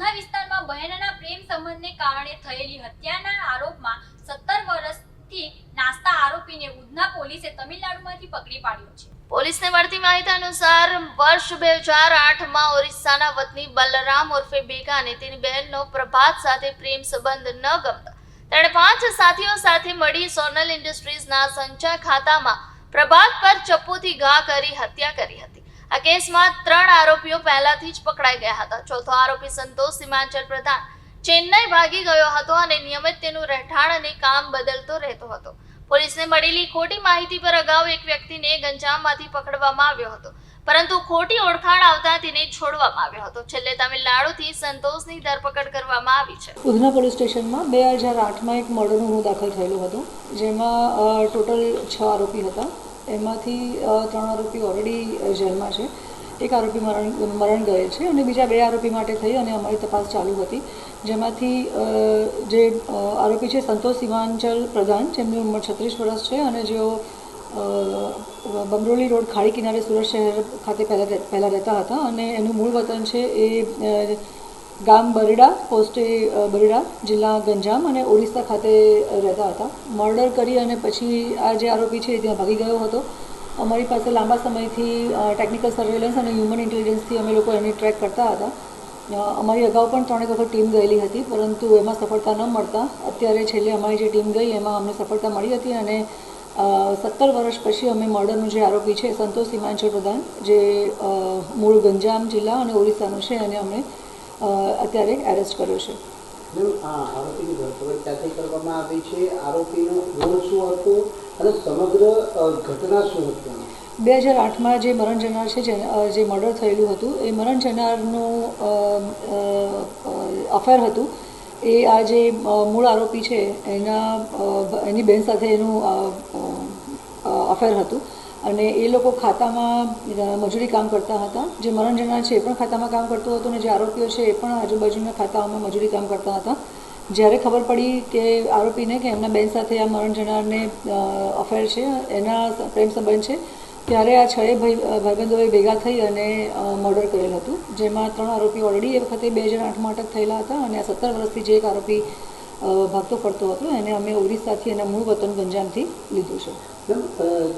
ઉધના વિસ્તારમાં બહેનના પ્રેમ સંબંધને કારણે થયેલી હત્યાના આરોપમાં સત્તર વર્ષથી નાસ્તા આરોપીને ઉધના પોલીસે તમિલનાડુમાંથી પકડી પાડ્યો છે. પોલીસને મળતી માહિતી અનુસાર વર્ષ બે હજાર આઠમાં ઓરિસ્સાના વતની બલરામ ઉર્ફે બેગા અને તેની બહેનનો પ્રભાત સાથે પ્રેમ સંબંધ ન ગમતા. તેણે પાંચ સાથીઓ સાથે મળી સોનલ ઇન્ડસ્ટ્રીઝના સંચય ખાતામાં પ્રભાત પર ચપ્પુથી ઘા કરી હત્યા કરી હતી. આ કેસમાં ત્રણ આરોપીઓ પહેલાથી જ પકડાઈ ગયા હતા. ચોથો આરોપી સંતોષ સીમાંચલ પ્રધાન ચેન્નઈ ભાગી ગયો હતો અને નિયમિત તેનું રહેઠાણ અને કામ બદલતો રહેતો હતો. પોલીસને મળેલી ખોટી માહિતી પર અગાઉ એક વ્યક્તિને ગંજામમાંથી પકડવામાં આવ્યો હતો. પરંતુ ખોટી ઓળખાણ આવતા તેને છોડવામાં આવ્યો હતો. છેલ્લે તમિલનાડુથી સંતોષની ધરપકડ કરવામાં આવી છે. ઉધના પોલીસ સ્ટેશનમાં બે હજાર આઠમાં એક મર્ડરનો દાખલ થયેલો હતો, જેમાં ટોટલ છ આરોપી હતા. એમાંથી ત્રણ આરોપી ઓલરેડી જેલમાં છે. એક આરોપી મરણ મરણ ગયેલ છે અને બીજા બે આરોપી માટે થઈ અને અમારી તપાસ ચાલુ હતી. જેમાંથી જે આરોપી છે સંતોષ સીમાંચલ પ્રધાન, જેમની ઉંમર છત્રીસ વર્ષ છે અને જેઓ બમરોલી રોડ ખાડી કિનારે સુરત શહેર ખાતે પહેલાં પહેલાં રહેતા હતા અને એનું મૂળ વતન છે એ ગામ બરડા, પોસ્ટે બરડા જિલ્લા ગંજામ અને ઓડિશા ખાતે રહેતા હતા. મર્ડર કરી અને પછી આ જે આરોપી છે ત્યાં ભાગી ગયો હતો. અમારી પાસે લાંબા સમયથી ટેકનિકલ સર્વેલન્સ અને હ્યુમન ઇન્ટેલિજન્સથી અમે લોકો એની ટ્રેક કરતા હતા. અમારી અગાઉ પણ ત્રણેક વખત ટીમ ગયેલી હતી, પરંતુ એમાં સફળતા ન મળતા. અત્યારે છેલ્લે અમારી જે ટીમ ગઈ, એમાં અમને સફળતા મળી હતી અને સત્તર વર્ષ પછી અમે મર્ડરનો જે આરોપી છે, સંતોષ હિમાંચલ પ્રધાન, જે મૂળ ગંજામ જિલ્લા અને ઓરિસ્સાનો છે, એને અમે અત્યારે એરેસ્ટ કર્યો છે. આરોપીની ધરપકડ ક્યાંથી કરવામાં આવી છે? આરોપીનો રોલ શું હતો? અને સમગ્ર ઘટના શું હતી? બે હજાર આઠમાં જે મરણ જનાર છે જે મર્ડર થયેલું હતું એ મરણ જનારનું અફેર હતું. એ આ જે મૂળ આરોપી છે એના એની બેન સાથે એનું અફેર હતું. અને એ લોકો ખાતામાં મજૂરી કામ કરતા હતા. જે મરણ જનાર છે એ પણ ખાતામાં કામ કરતો હતો અને જે આરોપીઓ છે એ પણ આજુબાજુના ખાતાઓમાં મજૂરી કામ કરતા હતા. જ્યારે ખબર પડી કે આરોપીને કે એમના બેન સાથે આ મરણ જનારને અફેર છે, એના પ્રેમ સંબંધ છે, ત્યારે આ છએ ભાઈ ભાઈબંધોએ ભેગા થઈ અને મર્ડર કરેલ હતું. જેમાં ત્રણ આરોપી ઓલરેડી એ વખતે બે હજાર આઠમાં અટક થયેલા હતા અને આ સત્તર વર્ષથી જે એક આરોપી ભાગતો પડતો હતો એને અમે ઓરિસ્સાથી એના મૂળ વતન ગંજામથી લીધું છે.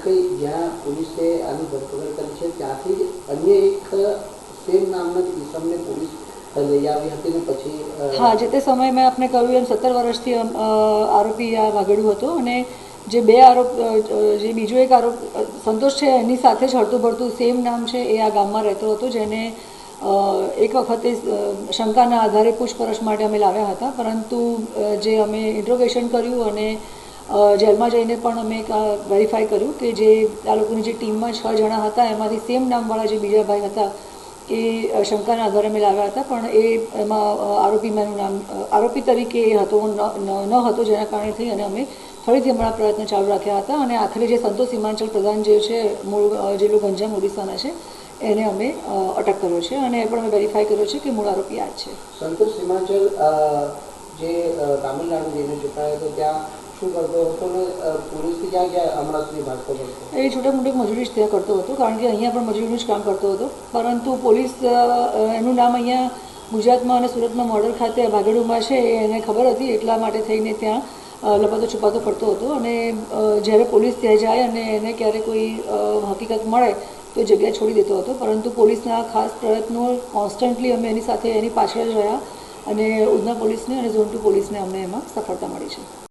કઈ જ્યાં પોલીસે આની ધરપકડ કરી છે ત્યાંથી જ અન્ય એક સેમ નામના કિસમને પોલીસ લઈ આવી હતી ને પછી હા જે તે સમયે મેં આપને કહ્યું એમ સત્તર વર્ષથી આરોપી આ વાગડ્યું હતો અને જે બે આરોપ જે બીજો એક આરોપ સંતોષ છે એની સાથે જ હળતું ભળતું સેમ નામ છે એ આ ગામમાં રહેતો હતો જેને એક વખતે શંકાના આધારે પૂછપરછ માટે અમે લાવ્યા હતા, પરંતુ જે અમે ઇન્ટ્રોગેશન કર્યું અને જેલમાં જઈને પણ અમે વેરીફાઈ કર્યું કે જે આ લોકોની જે ટીમમાં છ જણા હતા, એમાંથી સેમ નામવાળા જે બીજા ભાઈ હતા, એ શંકાના આધારે અમે લાવ્યા હતા, પણ એ, એમાં આરોપી મેનું નામ આરોપી તરીકે એ હતો, ન હતો, જેના કારણે થઈ અને અમે ફરીથી હમણાં પ્રયત્ન ચાલુ રાખ્યા હતા અને આખરે જે સંતોષ હિમાંચલ પ્રધાન જે છે, મૂળ જે ગંજામ, ઓડિશાના છે એને અમે અટક કર્યો છે અને એ પણ અમે વેરીફાઈ કર્યો છે કે મૂળ આરોપી આ છે. સંતોષ હિમાચલ જે તામિલનાડુ જઈને ચૂંટાયો હતો ત્યાં એ છોટા મોટી મજૂરી જ ત્યાં કરતો હતો કારણ કે અહીંયા પણ મજૂરીનું જ કામ કરતો હતો. પરંતુ પોલીસ એનું નામ અહીંયા ગુજરાતમાં અને સુરતમાં મોડલ ખાતે ભાગેડુમાં છે એને ખબર હતી એટલા માટે થઈને ત્યાં લપાતો છુપાતો ફરતો હતો. અને જ્યારે પોલીસ ત્યાં જાય અને એને ક્યારે કોઈ હકીકત મળે તો એ જગ્યા છોડી દેતો હતો. પરંતુ પોલીસના ખાસ પ્રયત્નો કોન્સ્ટન્ટલી અમે એની સાથે એની પાછળ જ રહ્યા અને ઉધના પોલીસને અને ઝોન ટુ પોલીસને અમને એમાં સફળતા મળી છે.